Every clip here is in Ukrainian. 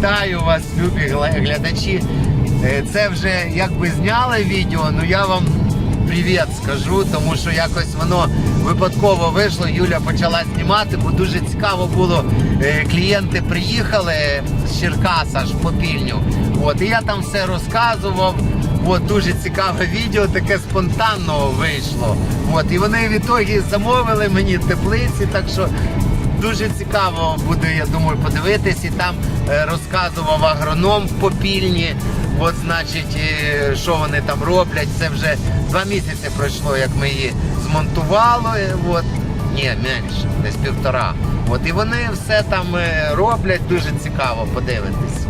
Вітаю вас, любі глядачі. Е, Це вже якби зняли відео, ну я вам привіт скажу, тому що якось воно випадково вийшло. Юля почала знімати, бо дуже цікаво було. Е, Клієнти приїхали з Черкаса аж в Попільню. От, і я там все розказував. От, дуже цікаве відео, таке спонтанно вийшло. От, і вони в ітогі замовили мені теплиці, так що Дуже цікаво буде, я думаю, подивитись. І там е, розказував агроном попільні. От, значить, е, що вони там роблять. Це вже два місяці пройшло, як ми її змонтували. От. Ні, менше, десь півтора. От і вони все там е, роблять, дуже цікаво подивитись.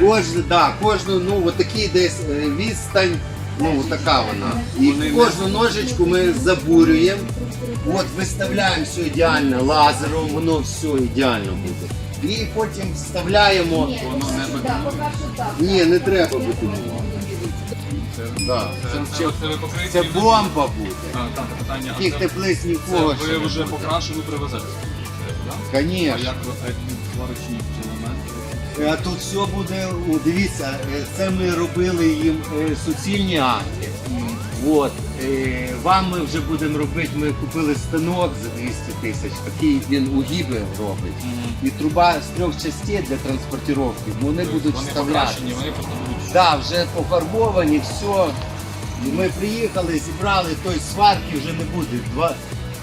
Кожну, да, кожну, ну, от такий десь відстань, ну, така вона. І кожну ножичку ми забурюємо. От виставляємо все ідеально лазером, воно все ідеально буде. І потім вставляємо. Ні, не треба бетонувати. Да. Це, бомба буде. А, Там питання. Таких теплиць нікого. Ще ви вже буде. привезете? так? Звісно. а як сварочні тут все буде, дивіться, е, це ми робили їм е, суцільні акти. От, е, вам ми вже будемо робити, ми купили станок за 200 тисяч, такий він угіби робить. І труба з трьох частей для транспортировки, вони будуть Вони вставляти. покращені, вони просто будуть. Так, вже пофарбовані, все. І Ми приїхали, зібрали, той сварки вже не буде. Два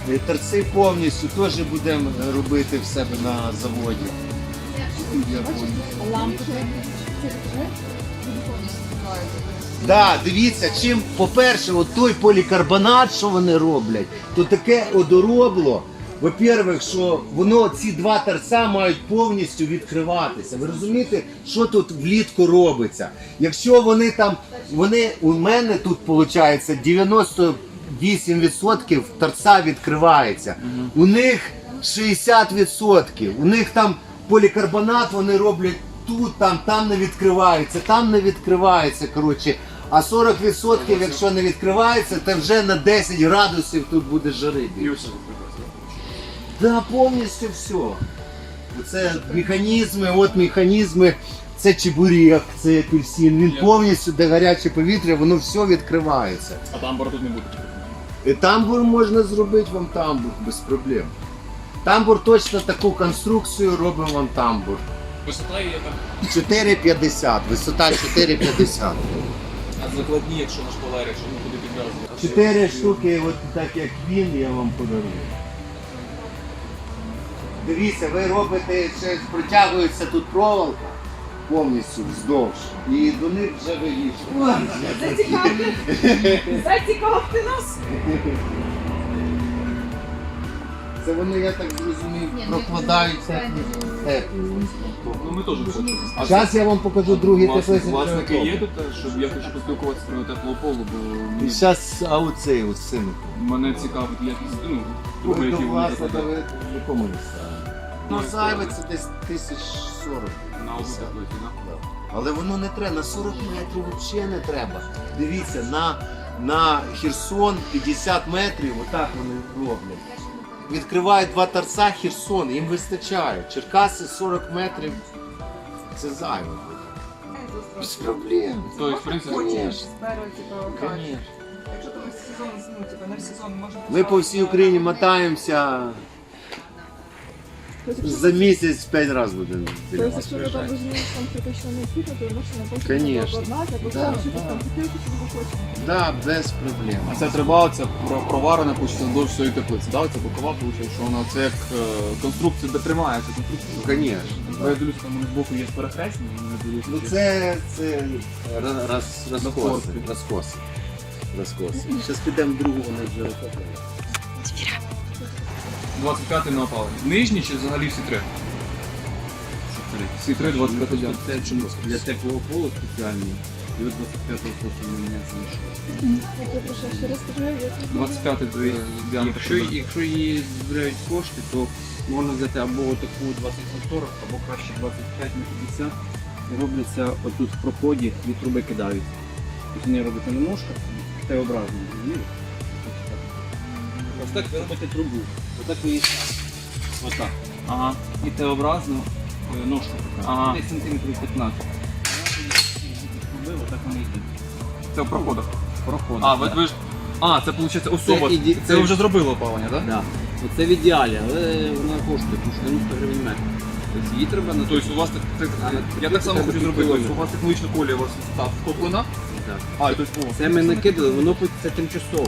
е, торці повністю теж будемо е, робити в себе на заводі. Лампи. Да, дивіться, чим, по-перше, от той полікарбонат, що вони роблять, то таке одоробло. Во-первых, що воно ці два торця мають повністю відкриватися. Ви розумієте, що тут влітку робиться? Якщо вони там, вони у мене тут виходить 98% торця відкривається. У них 60%. У них там полікарбонат вони роблять тут, там, там не відкривається, там не відкривається. Коротше. А 40% якщо не відкривається, то вже на 10 градусів тут буде жари. більше. Да, повністю все. Це механізми, от механізми, це чебурек, це апельсин. Він повністю, де гаряче повітря, воно все відкривається. А тамбура тут не буде. І тамбур можна зробити вам тамбур без проблем. Тамбур точно таку конструкцію робимо вам тамбур. Висота є там. 4,50, висота 4,50. А закладні, якщо на шпалері, якщо ми куди підв'язувати. Чотири штуки, от так як він, я вам подарую. Дивіться, ви робите, ще протягується тут проволока повністю вздовж. І до них вже вирішуєте. Зацікавив. Зацікавив нас. Це вони, я так зрозумів, прокладають теплі. Ну ми теж хочемо. Зараз я вам покажу другий власне- Власники є тут, щоб я хочу поспілкуватися про теплого полу, бо І мені- зараз оцей от син. мене цікавить якість, ну, труби, які до вони закладають в якому місці? Ну, зайве це десь тисяч сорок. на одну теплицю, да? Але воно не треба, на 40 метрів взагалі не треба. Дивіться, на, на Херсон 50 метрів, отак вони роблять. Відкривають два торца Херсон, їм вистачає. Черкаси 40 метрів. Це зайво. буде. Без проблем. Тобто, в принципі, Конечно. Сперу, типу. Конечно. Якщо там весь сезон, ну, типу, не в сезон, можна... Ми по всій Україні мотаємося. За місяць 5 разів будемо. Тобто, якщо ви там розумієш, там критично необхідно, то машина потім Конечно. обладнати, або Да, там щось да. там купити, що ви хочете. Да, без проблем. А це труба, це про- проварена получиться вздовж всієї теплиці. Да? Це бокова виходить, що вона це як е, конструкція, де тримається конструкція. Ну, конечно. Я дивлюся, там з боку є не дивлюся. Ну це, це роз, роз, розкоси. Розкоси. Розкоси. Зараз підемо другу, вони вже розкопали. 25 на опалення. Нижні чи взагалі всі три? Всі три 25 дня. Це чому для теплого полу спеціальний. І от 25-го просто мене знайшов. Я прошу, ще раз скажи, як 25 е, діаметр. Якщо, якщо її збирають кошти, то можна взяти або таку 20 на 40, або краще 25 на 50. І робляться отут в проході, від труби кидають. Тобто вони робиться на ножках, Т-образно. Ось так ви робите трубу. Ви її. Отак. Ага. І Т-образно е, ножка така. Ага. Десь сантиметрів 15. Робив, отак вони йдуть. Це в проходах. Проходить. А, ви, ви ж. А, це виходить особа. Це іді- це це- вже зробило опалення, так? Да. Оце в ідеалі, але вона коштує, тому що 90 гривень метр. Тобто її треба на Тобто у вас так, так- А, я так само хочу зробити. Тобто у вас технологічна колія у вас так втоплена. Так. А, і тобто, о, Це ми накидали, воно це тимчасово.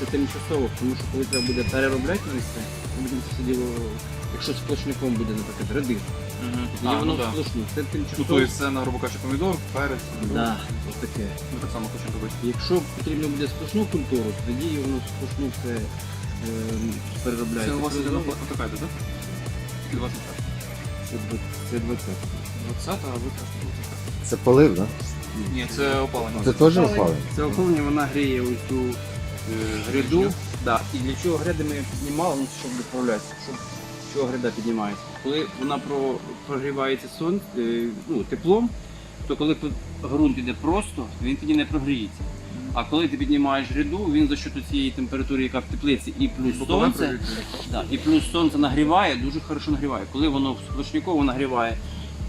Це тимчасово, тому що коли треба буде переробляти на все, ми будемо це діло, якщо сплошником буде, наприклад, редис, Мгм. тоді А, воно ну, да. Це Ну, тимчасово. тобто це на грубо кажучи, помідор, перець. Да, ось таке. Ми так само хочемо робити. Якщо потрібно буде сплошну культуру, тоді воно сплошну все е, переробляється. Це у вас на Переробляється. така йде, так? Це дв- Це 20. 20, а ви кажете Це полив, так? Ні, це опалення. Це теж опалення? Це опалення, вона гріє ось цю гряду. Да. І для чого гряди ми піднімали, ну, щоб доправлятися, щоб чого гряда піднімається. Коли вона про, прогрівається сон, е, ну, теплом, то коли ґрунт іде просто, він тоді не прогріється. А коли ти піднімаєш гряду, він за счет цієї температури, яка в теплиці, і плюс сонце, да, і плюс сонце нагріває, дуже хорошо нагріває. Коли воно сплошніково нагріває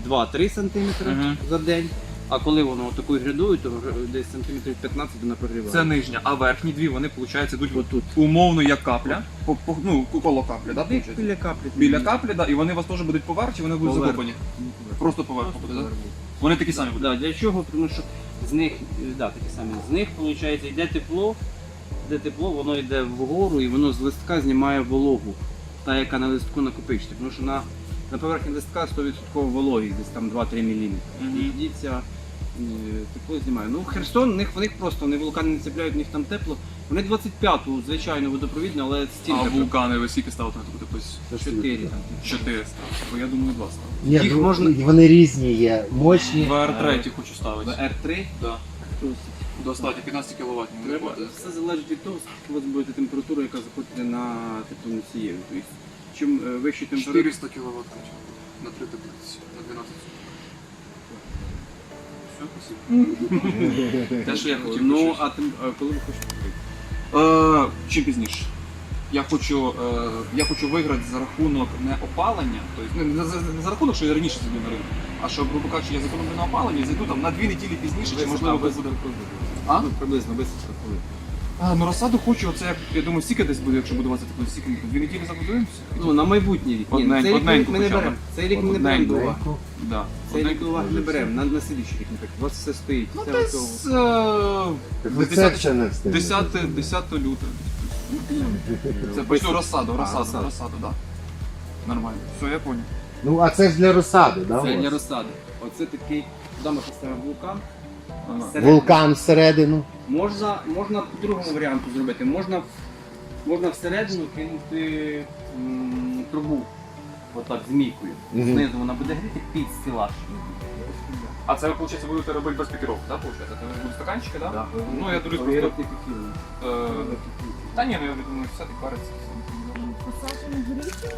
2-3 см Мгм. за день, а коли воно такою грядою, то десь сантиметрів 15 вона прогріває. Це нижня, а верхні дві, вони, виходить, йдуть Отут. умовно як капля. По, по, ну, коло каплі, да, виходить? біля каплі. Біля каплі, да, і вони у вас теж будуть поверх, чи вони будуть Поверх. закопані? Просто поверху буде, так? Вони такі самі будуть. Да, для чого? Тому що з них, да, такі самі, з них, виходить, йде тепло, йде тепло, воно йде вгору і воно з листка знімає вологу, та яка на листку накопичиться. Тому що на, на поверхні листка 100% вологість, десь там 2-3 мм. Мгм. І тоді ця е, тепло знімає. Ну, Херсон, в них, в них просто, вони вулкани не цепляють, в них там тепло. Вони 25-ту, звичайно, водопровідну, але стільки. А вулкани ви скільки ставите на таку якось 4 там. 400, бо я думаю 2 ставити. Ні, Їх ну, можна- вони різні є, мощні. VR3 хочу ставити. R3 Да. Достатньо 15 кВт. Треба, все залежить від того, скільки у вас буде температура, яка заходить на теплоносієві. Тобто, чим е, вища температура, 400 кВт. На 3 теплиці, на 12 Все, спасибо. Те, що я хотів ну, а тим, а коли ви хочете виграти? Е, чим пізніше. Я хочу, е, я хочу виграти за рахунок не опалення, тобто не, не, за- не за рахунок, що я раніше зайду на ринок, а що, грубо кажучи, я зекономлю на опалення і зайду там на дві неділі пізніше, чи можливо без буде. буде. А? Ну, приблизно без коли. А, ну розсаду хочу, оце я, я думаю, стільки десь буде, якщо будувати таку стільки, дві неділі забудуємося. Ну, на майбутній рік. Ні, цей рік ми, одненько ми не хоча б. беремо. Цей рік ми не беремо до Одненько. уваги. Да. Цей рік до уваги не беремо. На, на слідчий рік, наприклад. У вас все стоїть. Ну, все десь готово. е, Ви це ще не встигли. 10, 10 лютого. Це почну розсаду, розсаду, розсаду. розсаду, так. Нормально. Все, я понял. Ну, а це ж для розсади, да? Це у для розсади. Оце такий, туди ми поставимо вулкан. Вулкан всередину. Можна, можна по другому варіанту зробити. Можна, можна всередину кинути м, трубу. Отак, змійкою. Мгм. Знизу вона буде гріти під стілаж. А це ви, виходить, будете робити без пікіровки, так? Виходить? Це будуть стаканчики, так? Да. Ну, я дуже просто... Провірити. Е, Та ні, ну я думаю, все так париться. Посаджені горіхи.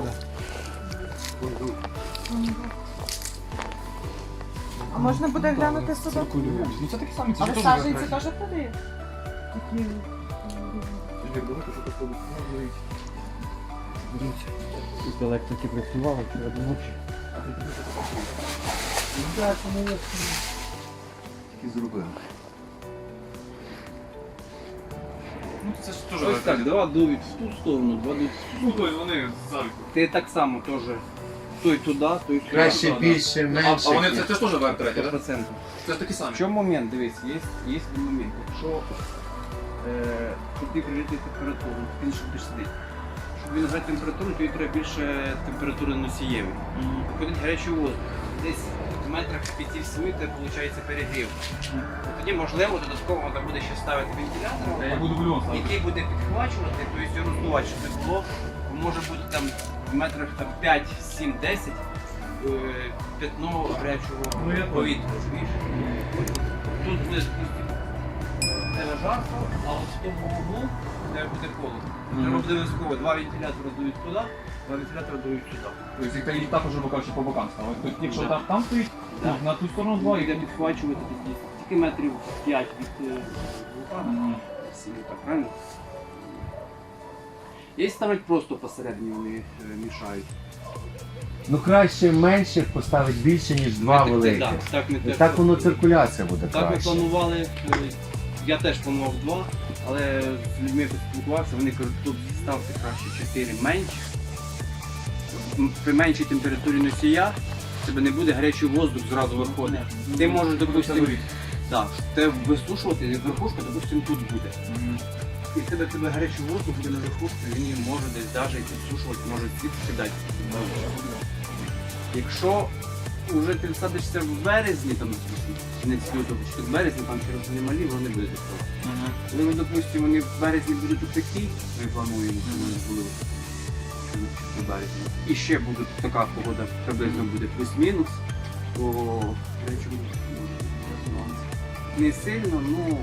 А можна буде глянути садок? Ну це такі самі, це А ж ви теж саджанці теж продаєте? Такі Тут електрики працювали, вчора до ночі. Тільки зробили. Ну це ж теж Ось так, два дують в ту сторону, два дують. Ну, то вони завжди. Ти так само теж. Той туди, той туди. Краще да, да. більше, А, менше. а вони це, це ж теж веб третій, так? 100%. Це ж такі самі. В чому момент, дивись, є, є момент. Якщо е, щоб ти прижити температуру, ти не будеш сидіти. Щоб він грати температуру, тобі треба більше температури носієвої. Виходить гарячий воздух. Десь в метрах 5-7 це виходить перегрів. Тоді можливо додатково треба буде ще ставити вентилятор, Я буду який буде підхвачувати, тобто роздувати, щоб не було. Може бути там метрах там, 5, 7, 10 е, пятно гарячого Ну, повітря. розумієш? Тут буде тебе жарко, а от в тому углу тебе буде холодно. Треба буде обов'язково два вентилятори дують туди, два вентилятори дують сюди. Тобто їх також, кажучи, по бокам ставити. Тобто, якщо там, там стоїть, Да. на ту сторону два йде підхвачувати тільки метрів 5 від е, вулкана. Сім, так, правильно? Є ставлять просто посередині, вони е, мішають. Ну краще менших поставити більше, ніж два Так, великих. Так, так, І теж так воно циркуляція буде Так ми планували. е, Я теж планував два, але з людьми поспілкувався, вони кажуть, тут ставте краще 4 менше. При меншій температурі носія тебе не буде гарячий воздух зразу виходить. Ти можеш, допустимо, так, те висушувати, верхушка, допустимо, тут буде. І в тебе, тебе гарячий воздух буде на верхушку, він її може десь навіть підсушувати, може цвіт кидати. Якщо вже ти садишся в березні, там, не цвіту, чи в березні, там через вони малі, вони будуть доставати. Коли ми, допустимо, вони в березні будуть у пекі, ми плануємо, що вони були в березні. І ще буде така погода, приблизно буде плюс-мінус, то речі не сильно, ну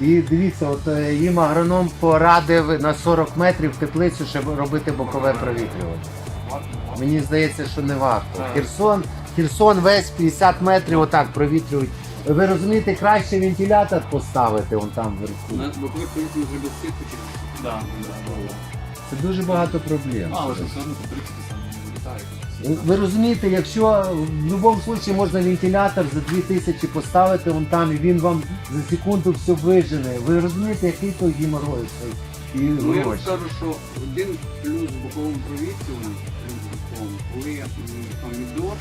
І дивіться, от е, їм агроном порадив на 40 метрів теплицю, щоб робити бокове провітрювання. Мені здається, що не варто. Херсон, Херсон весь 50 метрів отак провітрюють. Ви розумієте, краще вентилятор поставити вон там вверху. повітря вже без світу чи Це дуже багато проблем. А, але все одно по 30 саме не вилітає. Ви розумієте, якщо в будь-якому випадку можна вентилятор за 2000 поставити вон там, і він вам за секунду все вижене. Ви розумієте, який то геморрой цей і Ну я вам гроші. скажу, що один плюс в боковому плюс в боковому, коли м, помідор,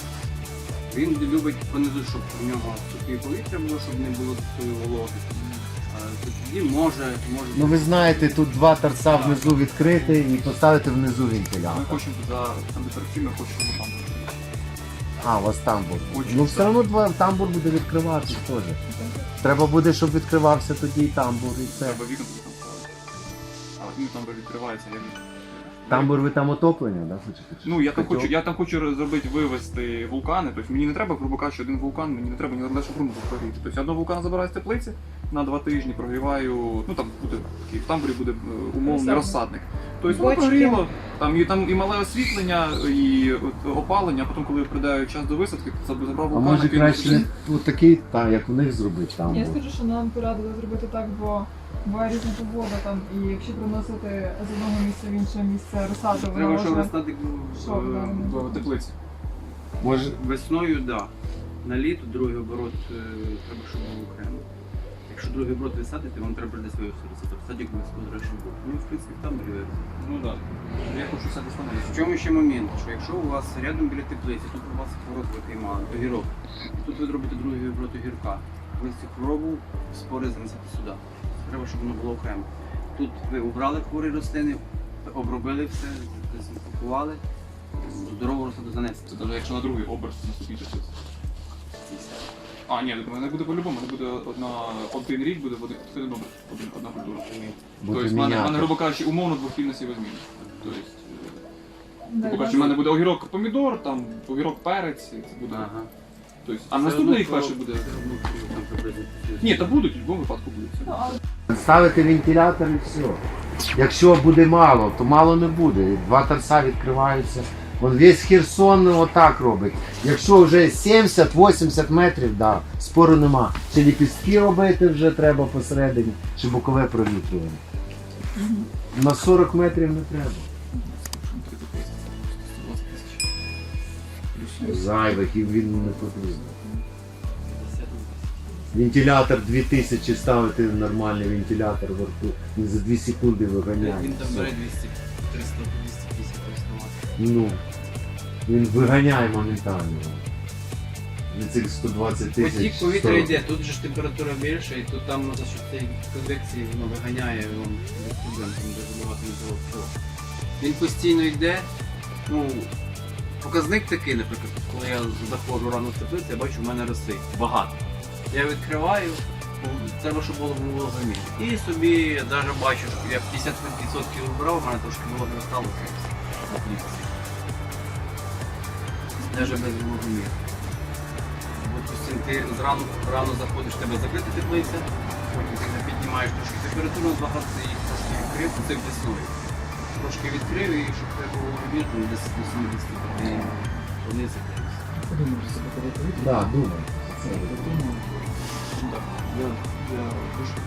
він любить понизу, щоб у нього сухе повітря було, щоб не було такої вологи. Тоді може, може. Ну ви знаєте, тут два торца внизу відкрити і поставити внизу Ми вентилятор. хочемо туди антиперців, ми хочемо там. А, у вас тамбур. Очень Ну все одно два тамбур буде відкриватися теж. Треба буде, щоб відкривався тоді і тамбур, і все. Треба вікна там ставити. А от він там відкривається, як Тамбур ви там отоплення, да, хочете? Ну, я там хочу, я там хочу зробити вивести вулкани. Тобто мені не треба, грубо кажучи, один вулкан, мені не треба ні на ґрунт прогріти. Тобто одного вулкана забираю з теплиці на два тижні, прогріваю, ну там буде такий, в тамбурі буде е, умовний розсадник. Тобто воно Бочки. прогріло, там і там і мале освітлення, і от, опалення, а потім, коли придає час до висадки, то забрав А може краще не такий, та, як у них зробити Я тамбур. скажу, що нам порадили зробити так, бо буває різна погода там, і якщо приносити з одного місця в інше місце розсаду, вона Треба, щоб може... розстати Що, да. в теплиці. Може, весною, так. Да. На літо другий оборот е, треба, щоб був окремо. Якщо другий оборот висадити, вам треба десь вивситися. Тобто садик треба, щоб був. Ну, в принципі, там і Ну так. Я хочу все достановити. В чому ще момент, що якщо у вас рядом біля теплиці, тут у вас хвороб такий мало, огірок, і тут ви зробите другий оборот огірка, ви цю хворобу спори занесете сюди. Треба, щоб воно було окремо. Тут ви убрали хворі рослини, обробили все, дезінфікували, здорову розсаду занесли. Це навіть якщо на другий оберт наступній теплиці. А, ні, мене буде по-любому, мене буде на один рік буде один один оберт, один, одна культура. Тобто, в мене, в мене, грубо кажучи, умовно двохфільна сівозміна. Тобто, е, Да, грубо да. кажучи, в мене буде огірок помідор, там огірок перець, і це буде. Ага. Тобто, а наступний рік перший буде. Ні, та будуть, в будь-якому випадку будуть. Ну, Ставити вентилятор і все. Якщо буде мало, то мало не буде. Два торца відкриваються. Вон весь Херсон отак робить. Якщо вже 70-80 метрів, да, спору нема. Чи ліпістки робити вже треба посередині, чи бокове провітрювання. На 40 метрів не треба. Зайвих і він не потрібен. Вентилятор 2000 ставити нормальний вентилятор вверху. Він за 2 секунди виганяє. Він там бере 200, 300, 250 основати. Ну, він виганяє моментально. Від цих 120 тисяч. Потік повітря 40. йде, тут же ж температура більша, і тут там за що цієї конвекції воно виганяє вам там дуже багато не того всього. Він постійно йде. Ну, показник такий, наприклад, коли я заходжу рано в теплицю, я бачу, в мене роси багато. Я відкриваю, треба, щоб було було заміни. І собі я навіть бачу, що я 50% вибрав, у мене трошки було не осталося. Навіть без. Допустим, ти зранку рано заходиш, тебе закрита теплиця, потім ти не піднімаєш трошки температуру, багато ти їх трошки відкрив, це весною. Трошки відкрив і щоб треба було ну, десь до 70 ти понизити. Да, думаю. Я,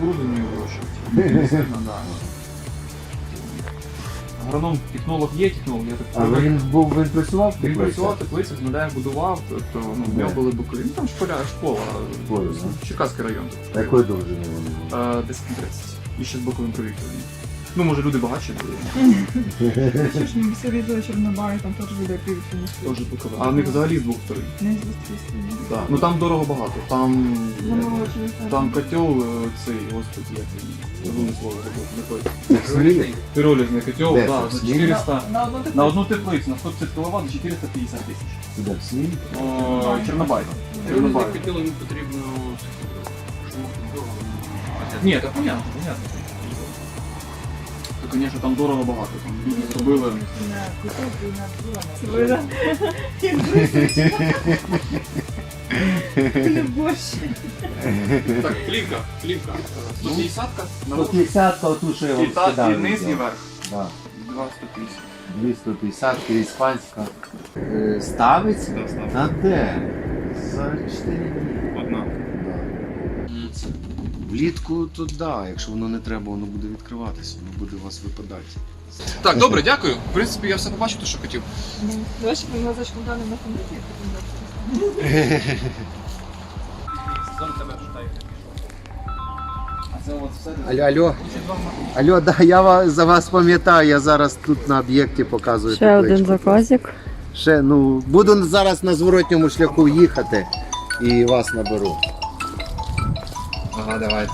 дуже не вирощую. Агроном, технолог є, технолог, я так А він був він працював? Він працював в теплицях, з нуля будував, тобто ну, в нього були бокові. Ну там школя, школа, Школа, Черкаський район. Якої довжини вони? Е, Десь 30. І ще з боковим провіктором. Ну, може, люди багатші були. Що ж ми все різали Чорнобай, там теж буде півці. Теж бокові. А в них взагалі з двох сторон. Не звістися. Да. Ну там дорого багато. Там, там котел е, цей, господи, як він, забув слово, забув, не. Піролізний котел, Де за в 400, На одну на одну теплицю, на 150 кВт 450 тисяч. Сюди в Смілі? О, Чорнобай. Чорнобай. Хотіло потрібно Ні, так понятно, понятно. То, звісно, там дорого багато. Там люди зробили. Борщ. Так, плівка, плівка. 150-ка на 150 оту, що я і, вам та, скидав. і низ, і верх. Да. 250. 250 іспанська. Е, Ставиться? Да, став. А де? За 4 дні. Влітку то да, якщо воно не треба, воно буде відкриватися, воно буде у вас випадати. Так, добре, дякую. В принципі, я все побачив, те, що хотів. Давай ще ми за шконтаном на все. Алло, алло. Алло, да, я ва- за вас пам'ятаю, я зараз тут на об'єкті показую. Ще один заказик. Ще, ну, буду зараз на зворотньому шляху їхати і вас наберу. Ага, давайте.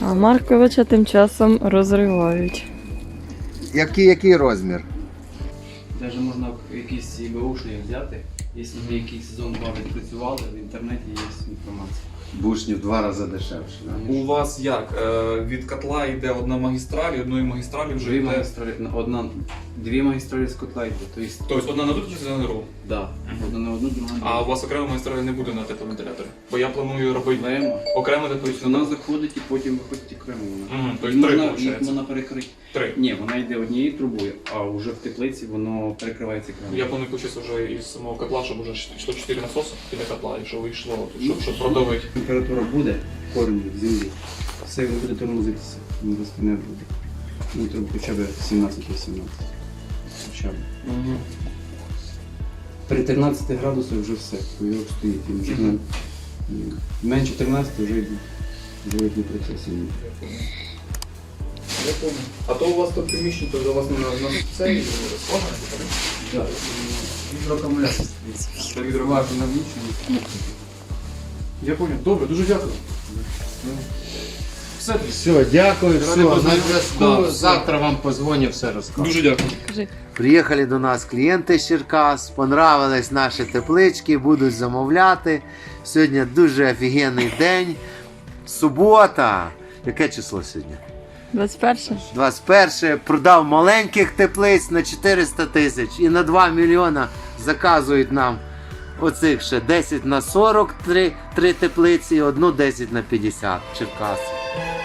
А Марковича тим часом розривають. Який, який розмір? Навіть можна якийсь ІБУшний взяти, якщо ви якийсь сезон два відпрацювали, в інтернеті є інформація. Бушні в два рази дешевше. У вас як? Е, від котла йде одна магістраль, і одної магістралі вже Дві йде. магістралі, одна, дві магістралі з котла йде, тобто, Тобто одна на тут, чи на другу. да, одна на одну, друга на А у вас окремо магістралі не буде на тепловентиляторі. Бо я планую робити Окремо. окремо теплицю. Вона заходить і потім виходить окремо вона. Мгм, І тобто три, можна, виходить. можна перекрити. Три. Ні, вона йде однією трубою, а вже в теплиці воно перекривається. Я планую включитися вже із самого котла, щоб вже йшло 4 насоси біля котла, і що вийшло, щоб, щоб продовжити. Температура буде корінь в землі. Все буде тормозитися, не рости не буде. Ну, треба хоча б 17-18. Хоча б. При 13 градусах вже все, куйок стоїть. Він вже на- менше 13 вже йдуть животні процеси. Я помню. А то у вас тут приміщення, то у вас на, на цей схоже? Так, гідроакумулятор. Це відривати на Я понял. Добре, дуже дякую. Все, Все, дякую, все, на зв'язку. Завтра вам позвоню, все розкажу. дуже дякую. Приїхали до нас клієнти з Черкас, понравились наші теплички, будуть замовляти. Сьогодні дуже офігенний день. Субота. Яке число сьогодні? 21. 21 продав маленьких теплиць на 400 тисяч і на 2 мільйона заказують нам оцих ще 10 на 40 три, три теплиці і одну 10 на 50 Черкаси.